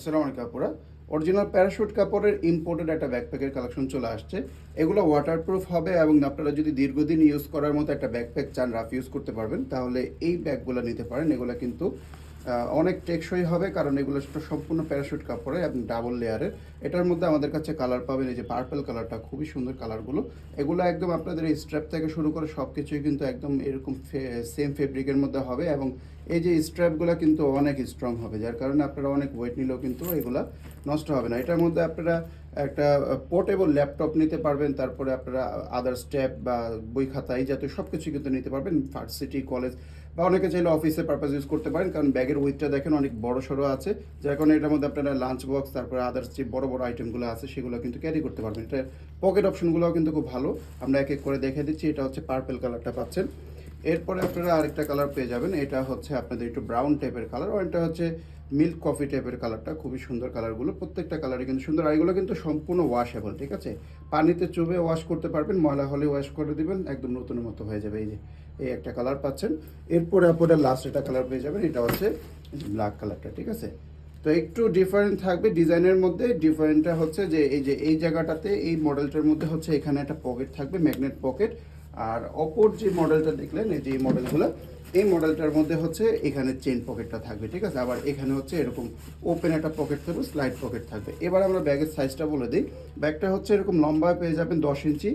আসসালামু আলাইকুম original parachute কাপড়ের ইম্পোর্টেড একটা ব্যাকপ্যাকের কালেকশন চলে আসছে। এগুলো ওয়াটারপ্রুফ হবে এবং আপনারা যদি দীর্ঘদিন ইউজ করার মতো একটা ব্যাকপ্যাক চান রাফ ইউজ করতে পারবেন, তাহলে এই ব্যাগগুলো নিতে পারেন। এগুলো কিন্তু অনেক টেকসই হবে, কারণ এগুলো সম্পূর্ণ প্যারাশুট কাপড়ে এবং ডাবল লেয়ারের এটার মধ্যে আমাদের কাছে কালার পাবেন এই যে পার্পেল কালারটা খুবই সুন্দর কালারগুলো এগুলো একদম আপনাদের এই স্ট্র্যাপ থেকে শুরু করে সব কিছুই কিন্তু একদম এরকম সেম ফেব্রিকের মধ্যে হবে এবং এই যে স্ট্র্যাপগুলো কিন্তু অনেক স্ট্রং হবে, যার কারণে আপনারা অনেক ওয়েট নিলেও কিন্তু এগুলা নষ্ট হবে না। এটার মধ্যে আপনারা একটা পোর্টেবল ল্যাপটপ নিতে পারবেন, তারপরে আপনারা আদার স্ট্যাপ বা বই খাতা, এই জাতীয় সব কিছু কিন্তু নিতে পারবেন ভার্সিটি কলেজ বা অনেকে চাইলে অফিসে পারপাস ইউজ করতে পারেন, কারণ ব্যাগের ওয়েটটা দেখেন অনেক বড় সড়ো আছে, যার কারণে এটার মধ্যে আপনারা লাঞ্চ বক্স তারপরে আদার্স যে বড় বড় আইটেমগুলো আছে, সেগুলো কিন্তু ক্যারি করতে পারবেন। এটা পকেট অপশনগুলোও কিন্তু খুব ভালো। আমরা এক এক করে দেখে দিচ্ছি, এটা হচ্ছে পার্পেল কালারটা পাচ্ছেন। এরপরে আপনারা আরেকটা কালার পেয়ে যাবেন। এটা হচ্ছে আপনাদের একটু ব্রাউন টাইপের কালার এটা হচ্ছে মিল্ক কফি টাইপের কালারটা খুবই সুন্দর কালারগুলো প্রত্যেকটা কালারই কিন্তু সুন্দর। আর এগুলো কিন্তু সম্পূর্ণ ওয়াশেবল ঠিক আছে? পানিতে চুবে ওয়াশ করতে পারবেন, ময়লা হলে ওয়াশ করে দিবেন, একদম নতুনের মতো হয়ে যাবে। এই যে, এই একটা কালার পাচ্ছেন। এরপরে আপনারা লাস্ট একটা কালার পেয়ে যাবেন। এটা হচ্ছে ব্ল্যাক কালারটা ঠিক আছে? তো একটু ডিফারেন্ট থাকবে ডিজাইনের মধ্যে। ডিফারেন্টটা হচ্ছে যে, এই যে, এই জায়গাটাতে, এই মডেলটার মধ্যে হচ্ছে এখানে একটা পকেট থাকবে ম্যাগনেট পকেট আর অপর যে মডেলটা দেখলেন এই যে মডেলগুলো এই মডেলটার মধ্যে হচ্ছে এখানে চেন পকেটটা থাকবে, ঠিক আছে? আবার এখানে হচ্ছে এরকম ওপেন একটা পকেট থাকবে স্লাইড পকেট থাকবে। এবার আমরা ব্যাগের সাইজটা বলে দিই। ব্যাগটা হচ্ছে এরকম লম্বায় পেয়ে যাবেন দশ ইঞ্চি,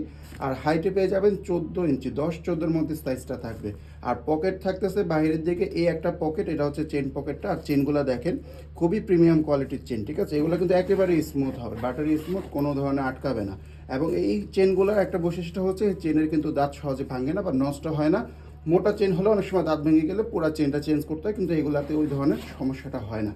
আর হাইটে পেয়ে যাবেন চোদ্দ ইঞ্চি, দশ চোদ্দোর মধ্যে সাইজটা থাকবে। আর পকেট থাকতেছে বাইরের দিকে, এই একটা পকেট এটা হচ্ছে চেন পকেটটা আর চেনগুলো দেখেন, খুবই প্রিমিয়াম কোয়ালিটির চেন ঠিক আছে? এগুলো কিন্তু একেবারে স্মুথ হবে বাটারি স্মুথ কোনো ধরনের আটকাবে না। এবং এই চেনগুলোর একটা বৈশিষ্ট্য হচ্ছে চেনের কিন্তু দাঁত সহজে ভাঙে না বা নষ্ট হয় না। মোটা চেন হলে অনেক সময় দাঁত ভেঙে গেলে পুরো চেনটা চেঞ্জ করতে হয়, কিন্তু এগুলাতে ওই ধরনের সমস্যাটা হয় না।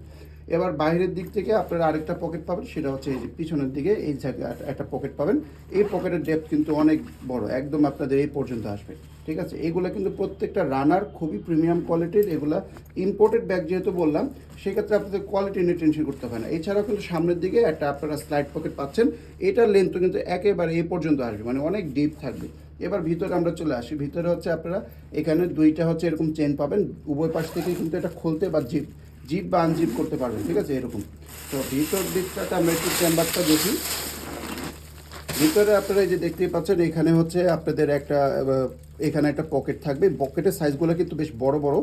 এবার বাইরের দিক থেকে আপনারা আরেকটা পকেট পাবেন, সেটা হচ্ছে এই যে পিছনের দিকে এই জায়গায় একটা পকেট পাবেন। এই পকেটের ডেপথ কিন্তু অনেক বড়, একদম আপনাদের এই পর্যন্ত আসবে, ঠিক আছে? এগুলো কিন্তু প্রত্যেকটা রানার খুবই প্রিমিয়াম কোয়ালিটির এগুলা ইম্পোর্টেড ব্যাগ যেহেতু বললাম, সেক্ষেত্রে আপনাদের কোয়ালিটি নিয়ে টেনশন করতে হয় না। এছাড়াও কিন্তু সামনের দিকে একটা আপনারা স্লাইড পকেট পাচ্ছেন, এটার লেন্থও কিন্তু একেবারে এই পর্যন্ত আসবে মানে অনেক ডিপ থাকবে। এবার ভিতরে আমরা চলে আসি। ভিতরে হচ্ছে আপনারা, এখানে দুইটা হচ্ছে এরকম চেন পাবেন। উভয় পাশ থেকে কিন্তু এটা খুলতে বা জিপ জিপ বা আনজিপ করতে পারবেন, ঠিক আছে? এরকম। তো ভিতর দিকটাতে আমরা একটু চেম্বারটা দেখি। ভিতরে আপনারা এই যে দেখতেই পাচ্ছেন, এখানে হচ্ছে আপনাদের একটা এখানে একটা পকেট থাকবে। পকেটের সাইজগুলো কিন্তু বেশ বড় বড়।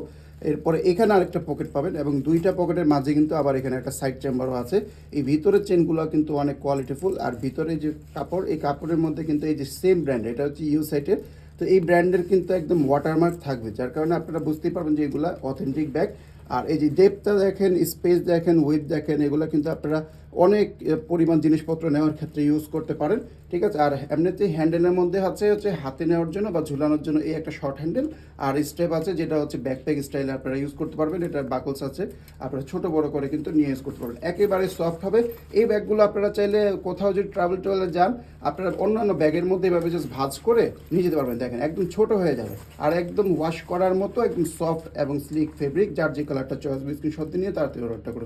এরপরে এখানে আরেকটা পকেট পাবেন এবং দুইটা পকেটের মাঝে কিন্তু আবার এখানে একটা সাইড চেম্বারও আছে। এই ভিতরের চেনগুলো কিন্তু অনেক কোয়ালিটিফুল আর ভিতরে যে কাপড়, এই কাপড়ের মধ্যে কিন্তু এই যে সেম ব্র্যান্ড এটা হচ্ছে ইউ সাইটের তো এই ব্র্যান্ডের কিন্তু একদম ওয়াটারমার্ক থাকবে, যার কারণে আপনারা বুঝতেই পারবেন যে এগুলো অথেন্টিক ব্যাগ আর এই যে ডেপটা দেখেন স্পেস দেখেন উইথ দেখেন, এগুলো কিন্তু আপনারা অনেক পরিমাণ জিনিসপত্র নেওয়ার ক্ষেত্রে ইউজ করতে পারেন, ঠিক আছে? আর এমনিতে হ্যান্ডেলের মধ্যে আছে হচ্ছে হাতে নেওয়ার জন্য বা ঝুলানোর জন্য এই একটা শর্ট হ্যান্ডেল আর স্টেপ আছে যেটা হচ্ছে ব্যাকপ্যাক স্টাইলে আপনারা ইউজ করতে পারবেন এটা বাকলস আছে, আপনারা ছোট বড় করে কিন্তু নিয়ে ইউজ করতে পারবেন। একেবারে সফট হবে। এই ব্যাগগুলো আপনারা চাইলে কোথাও যদি ট্রাভেল ট্রাভেলে যান, আপনারা অন্যান্য ব্যাগের মধ্যে এভাবে জাস্ট ভাজ করে নিয়ে যেতে পারবেন, দেখেন, একদম ছোট হয়ে যাবে। আর একদম ওয়াশ করার মতো একদম সফট এবং স্লিক ফেব্রিক যার যে কালারটা চয়েস সত্যি নিয়ে তাড়াতাড়ি অর্ডারটা করে।